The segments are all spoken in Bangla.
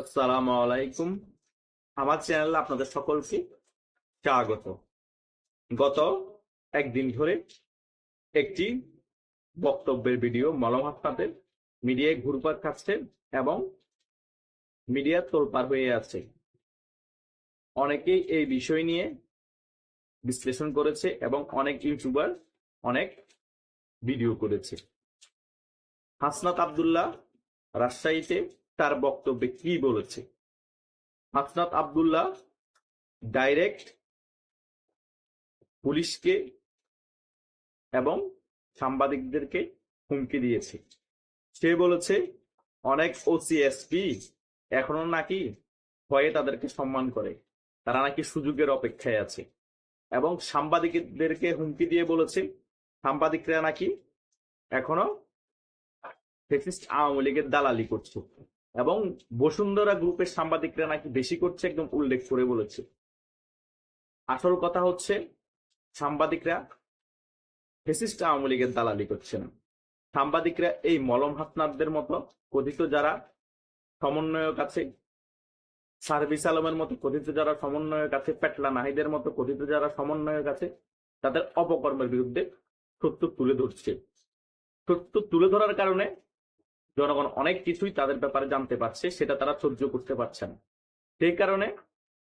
আসসালামু আলাইকুম। আমার চ্যানেলে আপনাদের সকলকে স্বাগত। গত একদিন ধরে একটি বক্তব্যের ভিডিও মলম আপনাদের মিডিয়ায় ঘুরপাক খাচ্ছে এবং মিডিয়া তোলপাড় হয়ে আছে। অনেকেই এই বিষয় নিয়ে বিশ্লেষণ করেছে এবং অনেক ইউটিউবার অনেক ভিডিও করেছে। হাসনাত আব্দুল্লাহ রাজশাহীতে তার বক্তব্যে কি বলেছে? হাসনাত আব্দুল্লাহ ডাইরেক্ট পুলিশকে এবং সাংবাদিকদেরকে হুমকি দিয়েছে। সে বলেছে, অনেক ওসিএসপি এখনও নাকি ভয়ে তাদেরকে সম্মান করে। তারা নাকি সুযোগের অপেক্ষায় আছে। এবং সাংবাদিকদেরকে হুমকি দিয়ে বলেছে, সাংবাদিকরা নাকি এখনও ফেসিস্ট আওয়ামী লীগের দালালি করছে। এবং বসুন্ধরা গ্রুপের সাংবাদিকরা নাকি বেশি করছে একদম উল্লেখ করে বলেছে। আসল কথা হচ্ছে, সাংবাদিকরা ফেসিস্ট আওয়ামী লীগের দালালি করছে না। সাংবাদিকরা এই মলম হাসনাদদের মতো কথিত যারা সমন্বয়ক আছে, সার্ভিস আলমের মতো কথিত যারা সমন্বয়ক আছে, পেটলা নাহিদের মতো কথিত যারা সমন্বয়ক আছে, তাদের অপকর্মের বিরুদ্ধে সত্য তুলে ধরছে। সত্য তুলে ধরার কারণে জনগণ অনেক কিছুই তাদের ব্যাপারে জানতে পারছে, সেটা তারা সহ্য করতে পারছে না। সেই কারণে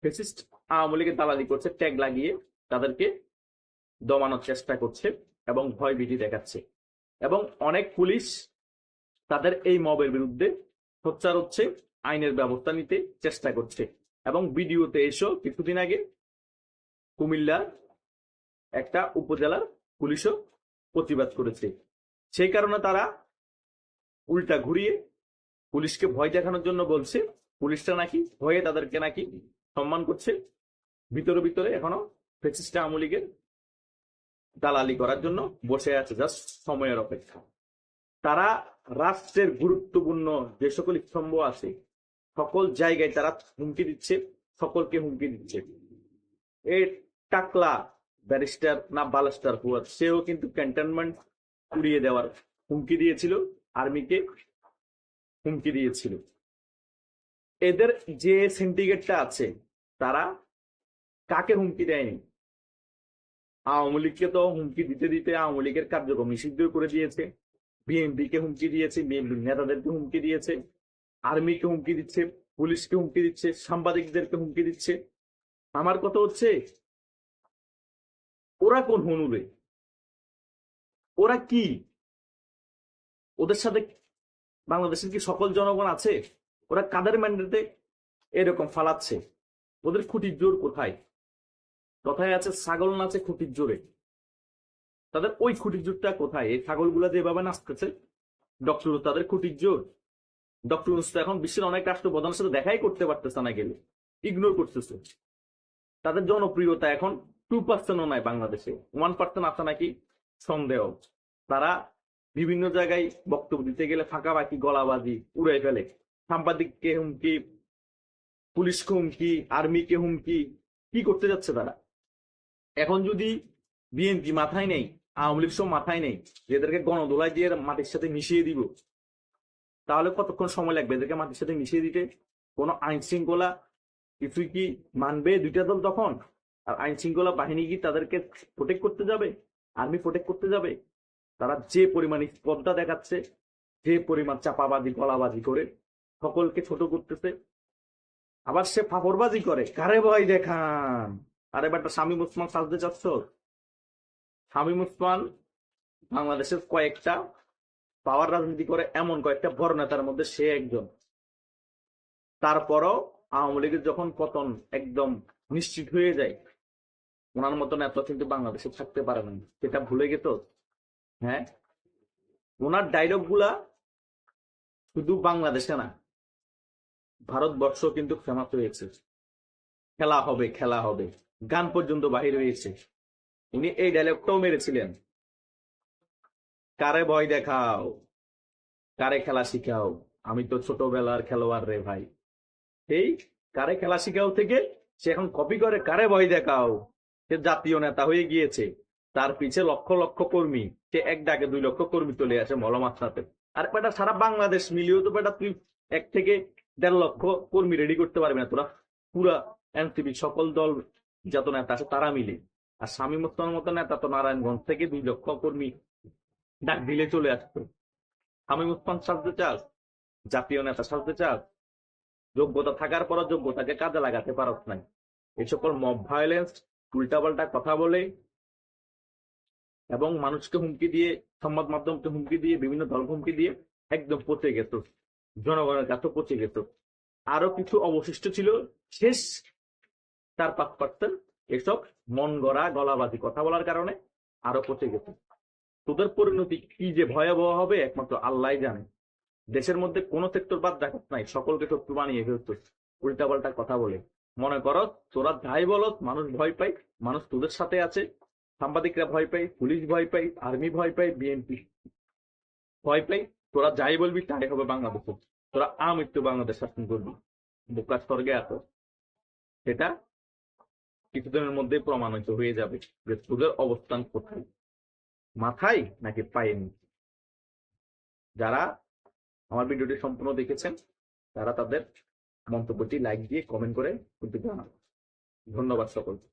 ফেসিস্ট আওয়ামী লীগের দালালি করছে, ট্যাগ লাগিয়ে তাদেরকে দমানোর চেষ্টা করছে এবং ভয় ভীতি দেখাচ্ছে। এবং অনেক পুলিশ তাদের এই মবের বিরুদ্ধে সোচ্চার হচ্ছে, আইনের ব্যবস্থা নিতে চেষ্টা করছে। এবং ভিডিওতে এসেও কিছুদিন আগে কুমিল্লার একটা উপজেলার পুলিশও প্রতিবাদ করেছে। সেই কারণে তারা উল্টা ঘুরিয়ে পুলিশকে ভয় দেখানোর জন্য বলছে, পুলিশটা নাকি ভয়ে তাদেরকে নাকি সম্মান করছে। ভিতরে ভিতরে এখনও ফেসিস্টা আওয়ামী দালালি করার জন্য বসে আছে, জাস্ট সময়ের অপেক্ষা। তারা রাষ্ট্রের গুরুত্বপূর্ণ যে সকল স্তম্ভ আছে, সকল জায়গায় তারা হুমকি দিচ্ছে, সকলকে হুমকি দিচ্ছে। এই টাকলা ব্যারিস্টার না বালাস্টার হুয়ার, সেও কিন্তু ক্যান্টনমেন্ট উড়িয়ে দেওয়ার হুমকি দিয়েছিল। আর্মিকে হুমকি দিয়েছিল। এদের যে সিন্ডিকেটটা আছে, তারা কাকে হুমকি দেয়নি? আওয়ামী লীগকে তো হুমকি দিতে দিতে আওয়ামী লীগের কার্যক্রম নিষিদ্ধ করে দিয়েছে। বিএনপি কে হুমকি দিয়েছে, বিএনপি নেতাদেরকে হুমকি দিয়েছে, আর্মিকে হুমকি দিচ্ছে, পুলিশকে হুমকি দিচ্ছে, সাংবাদিকদেরকে হুমকি দিচ্ছে। আমার কথা হচ্ছে, ওরা কোন হনুরে? ওরা কি? ওদের সাথে বাংলাদেশের কি সকল জনগণ আছে? ওরা কাদের ম্যান্ডেটে এরকম ফালাচ্ছে? ওদের খুঁটির জোর কোথায়? কথায় আছে, ছাগল নাচে খুঁটির জোরে। তাদের ওই খুঁটির জোরটা কোথায়? এই ছাগলগুলা যেভাবে নাচতেছে, ডক্টর তাদের খুঁটির জোর। ডক্টর তো এখন বিশ্বের অনেক রাষ্ট্রপ্রধানের সাথে দেখাই করতে পারতেছে না গেলে ইগনোর করতেছে। তাদের জনপ্রিয়তা এখন টু পার্সেন্টও নাই বাংলাদেশে। ওয়ান পার্সেন্ট আছে নাকি? সন্দেহ। তারা বিভিন্ন জায়গায় বক্তব্য দিতে গেলে ফাঁকা ফাঁকাবাকি, গলাবাজি উড়ে ফেলে। সাংবাদিককে হুমকি, পুলিশকে হুমকি, আর্মিকে হুমকি, কি করতে যাচ্ছে তারা? এখন যদি বিএনপি মাথায় নেই, আওয়ামী লীগ সব মাথায় নেই, এদেরকে গণদোলায় দিয়ে মাটির সাথে মিশিয়ে দিব, তাহলে কতক্ষণ সময় লাগবে এদেরকে মাটির সাথে মিশিয়ে দিতে? কোনো আইন শৃঙ্খলা কিছুই কি মানবে দুইটা দল তখন? আর আইন শৃঙ্খলা বাহিনী কি তাদেরকে প্রোটেক্ট করতে যাবে? আর্মি প্রোটেক্ট করতে যাবে? তারা যে পরিমাণ স্পর্ধা দেখাচ্ছে, যে পরিমাণ চাপাবাজি, গলাবাজি করে সকলকে ছোট করতেছে। আবার সে ফাপড়বাজি করে, কারে ভয় দেখান? আরে বেটা, শামীম ওসমান সাজতে চাচ্ছ? শামীম ওসমান বাংলাদেশের কয়েকটা পাওয়ার রাজনীতি করে এমন কয়েকটা বড় নেতার মধ্যে সে একজন। তারপরও আওয়ামী লীগের যখন পতন একদম নিশ্চিত হয়ে যায়, ওনার মতন এত কিন্তু বাংলাদেশে থাকতে পারে না। সেটা ভুলে গেত হ্যাঁ? ওনার ডায়লগগুলা শুধু বাংলাদেশে না, ভারতবর্ষ কিন্তু ফেমাস হয়েছে। খেলা হবে খেলা হবে, গান পর্যন্ত বাহির হয়েছে। উনি এই ডায়লগটাও মেরেছিলেন। কারে ভয় দেখাও, কারে খেলা শিখাও? আমি তো ছোটবেলার খেলোয়াড় রে ভাই। এই কারে খেলা শিখাও থেকে সে এখন কপি করে, কারে ভয় দেখাও? সে জাতীয় নেতা হয়ে গিয়েছে। তার পিছে লক্ষ লক্ষ কর্মী। সে এক ডাকে দুই লক্ষ কর্মী চলে আসে মলমাত্রাতে আর বেটা, সারা বাংলাদেশ মিলিয়েও তো বেটা তুই এক থেকে দেড় লক্ষ কর্মী রেডি করতে পারবে না। তোরা পুরা এনসিপি সকল দল, যত নেতা আছে তারা মিলে। আর স্বামী মোস্তানের মতো নেতা তো নারায়ণগঞ্জ থেকে দুই লক্ষ কর্মী ডাক দিলে চলে আসতো। স্বামী মুসমান সাজতে চাস? জাতীয় নেতা সাজতে চাস? যোগ্যতা থাকার পর যোগ্যতাকে কাজে লাগাতে পারত নাই। এই সকল মব ভায়োলেন্স উল্টাপাল্টা কথা বলে এবং মানুষকে হুমকি দিয়ে, সংবাদ মাধ্যমকে হুমকি দিয়ে, বিভিন্ন দল হুমকি দিয়ে একদম পচে গেত জনগণের কাছে পচে গেত আরও কিছু অবশিষ্ট ছিল। শেষ চার পাঁচ এসব মন গড়া, গলাবাজি কথা বলার কারণে আরও পচে গেত তোদের পরিণতি কি যে ভয়াবহ হবে, একমাত্র আল্লাহ জানে। দেশের মধ্যে কোনো সেক্টর বাদ রাখত নাই, সকলকে শত্রু বানিয়ে ফেলত। উল্টাপাল্টা কথা বলে। মনে করো, তোরা যাই বলত, মানুষ ভয় পায়, মানুষ তোদের সাথে আছে। সাংবাদিকরা ভয় পায়, পুলিশ ভয় পায়, আর্মি ভয় পায়, বিএনপি ভয় পাই তোরা যাই বলবি, তাই হবে বাংলাদেশে। তোরা আমৃত্যু বাংলাদেশ শাসন করবি। বোকা স্বর্গে এত সেটা কিছুদিনের মধ্যে প্রমাণিত হয়ে যাবে যে তোদের অবস্থান কোথায়। মাথায় নাকি পায়ে নিচে? যারা আমার ভিডিওটি সম্পূর্ণ দেখেছেন, তারা তাদের মন্তব্যটি লাইক দিয়ে কমেন্ট করে কিন্তু জানান ধন্যবাদ সকলকে।